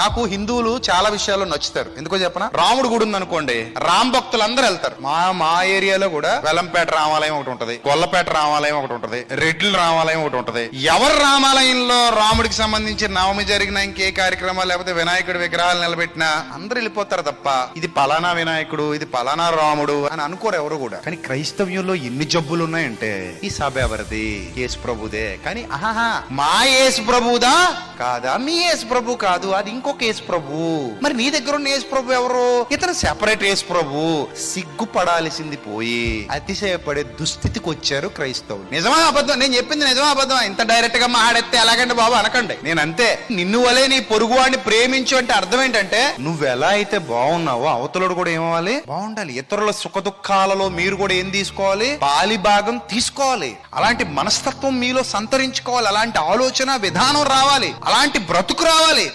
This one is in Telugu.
నాకు హిందువులు చాలా విషయాల్లో నచ్చుతారు. ఎందుకో చెప్పనా? రాముడు గుడి ఉందనుకోండి రామ్ భక్తులందరూ వెళ్తారు. మా మా ఏరియాలో కూడా వెలంపేట రామాలయం ఒకటి ఉంటది గొల్లపేట రామాలయం ఒకటి ఉంటది రెడ్ల రామాలయం ఒకటి ఉంటది. ఎవరి రామాలయంలో రాముడికి సంబంధించి నవమి జరిగిన ఇంకే కార్యక్రమాలు లేకపోతే వినాయకుడి విగ్రహాలు నిలబెట్టినా అందరూ వెళ్ళిపోతారు తప్ప ఇది పలానా వినాయకుడు ఇది పలానా రాముడు అని అనుకోరు ఎవరు కూడా. కానీ క్రైస్తవ్యంలో ఎన్ని జబ్బులు ఉన్నాయంటే ఈ సభ ఎవరిది? యేసు ప్రభుదే. కానీ ఆహా మా యేసు ప్రభుదా? కాదా? మీ యేసు ప్రభు కాదు అది ఇంకొక యేసు ప్రభు. మరి నీ దగ్గర ఉన్న యేసు ప్రభు ఎవరు? ఇతను సెపరేట్ యేసు ప్రభు. సిగ్గుపడాల్సింది పోయి అతిశయపడే దుస్థితికి వచ్చారు క్రైస్తవులు. నిజమా అబద్ధం? నేను చెప్పింది నిజమా అబద్ధం ఇంత డైరెక్ట్గా మాడెత్తే ఎలాగండి బాబు? అనకండి. నేను అంతే. నిన్ను వలే నీ పొరుగు వాడిని ప్రేమించు అంటే అర్థం ఏంటంటే నువ్వు ఎలా అయితే బాగున్నావో అవతలుడు కూడా ఏమవ్వాలి? బాగుండాలి. ఇతరుల సుఖ దుఃఖాలలో మీరు కూడా ఏం తీసుకోవాలి? పాలి భాగం తీసుకోవాలి. అలాంటి మనస్తత్వం మీలో సంతరించుకోవాలి. అలాంటి ఆలోచన విధానం రావాలి. అలాంటి బ్రతుకు రావాలి.